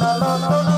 la la la la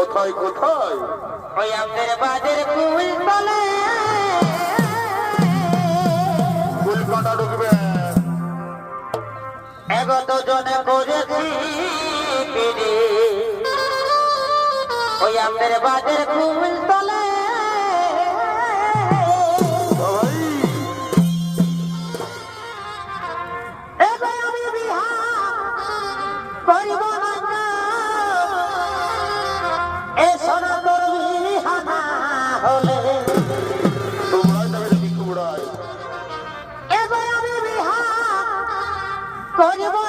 কোথায় কোথায়? ওই আমাদের বাজার ফুল তলে। ফুল কাটা ঢুকবে। এগত জনে করেছি ওই আমের বাজার ফুল তলে করিব